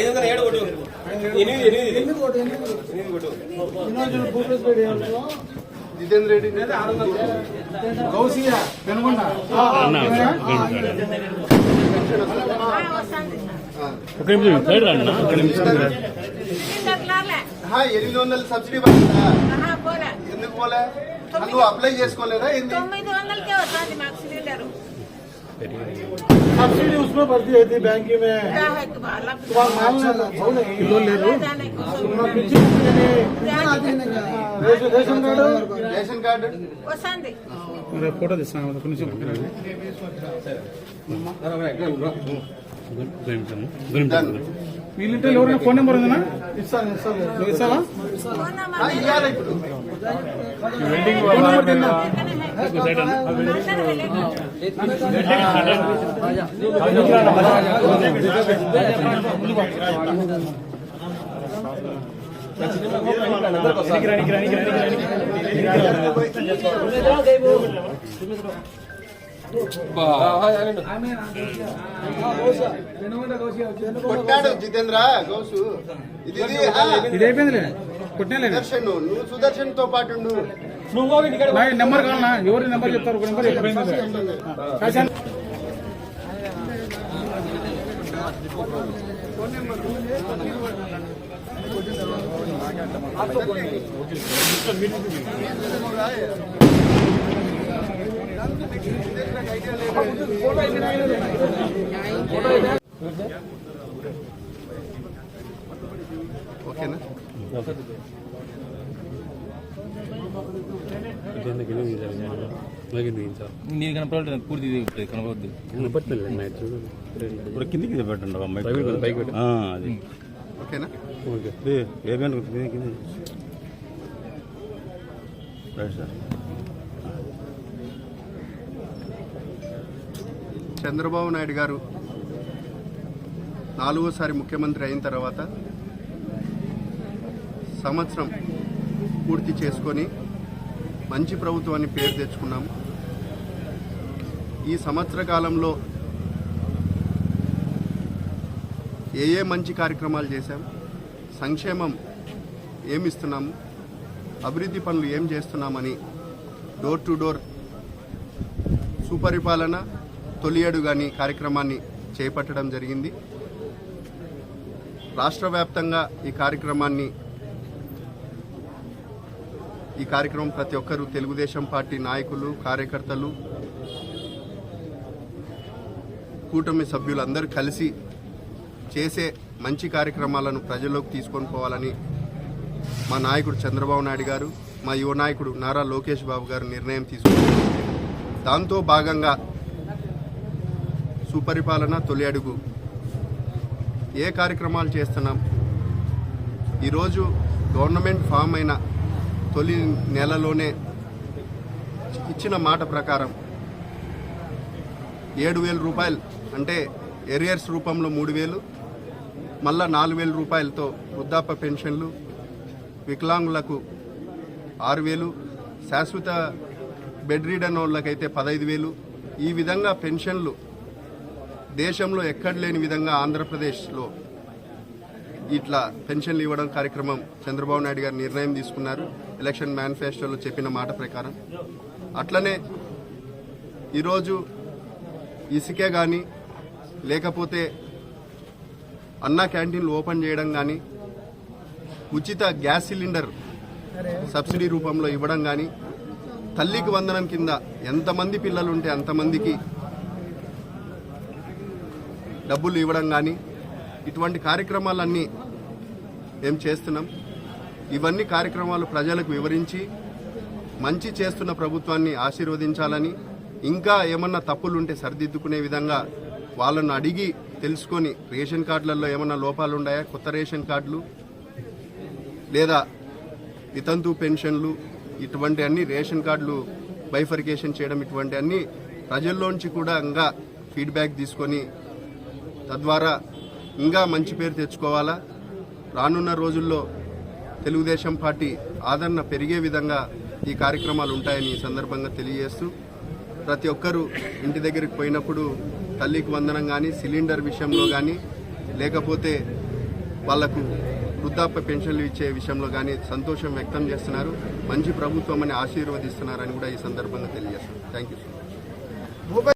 ఐదు వందల ఏడు కొట్టు. ఎనిమిది ఎనిమిది. ఎనిమిది కొట్టు జితేంద్ర రెడ్డి కౌశియ పెనుగొండ. ఒక నిమిషం సైడ్ రండి ఒక నిమిషం. ఆహా, ఎనిమిది వందల సబ్సిడీ పడుతుందా? ఎందుకు పోలే? నువ్వు అప్లై చేసుకోలేదా ఏంది? తొమ్మిది వందలకే వస్తుంది మాకు సిలిండర్. सब्सिडी उसमें भर्ती होती है बैंक में तुम्हारा माल ना किलो ले लो तुम्हारा पिछली ration ration card ration card వస్తుంది ఫోటో తీస్తాను ఒక నిమిషం ఒక ఇంట్లో ఎవరైనా ఫోన్ నెంబర్ ఉందన్నా? ఇస్తాను నువ్వు ఇస్తావా? ఫోన్ నెంబర్ కొట్టాడు జితేంద్ర గౌసు. ఇది సుదర్శన్ నువ్వు సుదర్శన్తో పాటు. నెంబర్ కావాలన్నా? ఎవరి నెంబర్ చెప్తారు? ఒక నెంబర్ చెప్పండి. కాశాన్ ఓకేనా? నీకు కనపడలేదు పూర్తి కనపడద్దు. కనపడుతుంది మ్యాచ్ ఇప్పుడు కిందికి పెట్టండి అమ్మాయి పైకి. అది. ఓకేనా? ఓకే. ఏ బ్యాంక్? కింద కింద. Right sir. చంద్రబాబు నాయుడు గారు నాలుగోసారి ముఖ్యమంత్రి అయిన తర్వాత సంవత్సరం పూర్తి చేసుకొని మంచి ప్రభుత్వాన్ని పేరు తెచ్చుకున్నాం ఈ సంవత్సర కాలంలో ఏ ఏ మంచి కార్యక్రమాలు చేశాం సంక్షేమం ఏమిస్తున్నాము అభివృద్ధి పనులు ఏం చేస్తున్నామని డోర్ టు డోర్ సుపరిపాలన తొలియడు గాని కార్యక్రమాన్ని చేపట్టడం జరిగింది. రాష్ట్ర వ్యాప్తంగా ఈ కార్యక్రమాన్ని ఈ కార్యక్రమం ప్రతి ఒక్కరూ తెలుగుదేశం పార్టీ నాయకులు కార్యకర్తలు కూటమి సభ్యులందరూ కలిసి చేసే మంచి కార్యక్రమాలను ప్రజల్లోకి తీసుకొని పోవాలని మా నాయకుడు చంద్రబాబు నాయుడు గారు మా యువ నాయకుడు నారా లోకేష్ బాబు గారు నిర్ణయం తీసుకున్నారు. దాంతో భాగంగా సుపరిపాలన తొలి అడుగు. ఏ కార్యక్రమాలు చేస్తున్నాం? ఈరోజు గవర్నమెంట్ ఫామ్ అయిన తొలి నెలలోనే ఇచ్చిన మాట ప్రకారం ఏడు వేల రూపాయలు అంటే ఎరియర్స్ రూపంలో మూడు వేలు మళ్ళా నాలుగు వేల రూపాయలతో వృద్ధాప్య పెన్షన్లు వికలాంగులకు ఆరు వేలు శాశ్వత బెడ్ రీడన్ వాళ్ళకైతే పదహైదు వేలు. ఈ విధంగా పెన్షన్లు దేశంలో ఎక్కడ లేని విధంగా ఆంధ్రప్రదేశ్లో ఇట్లా పెన్షన్లు ఇవ్వడం కార్యక్రమం చంద్రబాబు నాయుడు గారు నిర్ణయం తీసుకున్నారు. ఎలక్షన్ మేనిఫెస్టోలో చెప్పిన మాట ప్రకారం. అట్లనే ఈరోజు ఇసుకే కానీ లేకపోతే అన్నా క్యాంటీన్లు ఓపెన్ చేయడం కానీ ఉచిత గ్యాస్ సిలిండర్ సబ్సిడీ రూపంలో ఇవ్వడం కానీ తల్లికి వందనం కింద ఎంతమంది పిల్లలు ఉంటే అంతమందికి డబ్బులు ఇవ్వడం కానీ ఇటువంటి కార్యక్రమాలన్నీ ఏం చేస్తున్నాం? ఇవన్నీ కార్యక్రమాలు ప్రజలకు వివరించి మంచి చేస్తున్న ప్రభుత్వాన్ని ఆశీర్వదించాలని ఇంకా ఏమన్నా తప్పులుంటే సరిదిద్దుకునే విధంగా వాళ్ళను అడిగి తెలుసుకొని రేషన్ కార్డులలో ఏమన్నా లోపాలు ఉన్నాయా కొత్త రేషన్ కార్డులు? లేదా వితంతు పెన్షన్లు? ఇటువంటి అన్ని రేషన్ కార్డులు బైఫర్కేషన్ చేయడం ఇటువంటి అన్ని ప్రజల్లోంచి కూడా ఇంకా ఫీడ్బ్యాక్ తీసుకొని తద్వారా ఇంకా మంచి పేరు తెచ్చుకోవాలా? రానున్న రోజుల్లో తెలుగుదేశం పార్టీ ఆదరణ పెరిగే విధంగా ఈ కార్యక్రమాలు ఉంటాయని ఈ సందర్భంగా తెలియజేస్తూ ప్రతి ఒక్కరూ ఇంటి దగ్గరికి పోయినప్పుడు తల్లికి వందనం కానీ సిలిండర్ విషయంలో కానీ లేకపోతే వాళ్ళకు వృద్ధాప్య పెన్షన్లు ఇచ్చే విషయంలో కానీ సంతోషం వ్యక్తం చేస్తున్నారు. మంచి ప్రభుత్వం అని ఆశీర్వదిస్తున్నారని కూడా ఈ సందర్భంగా తెలియజేస్తున్నారు థ్యాంక్ యూ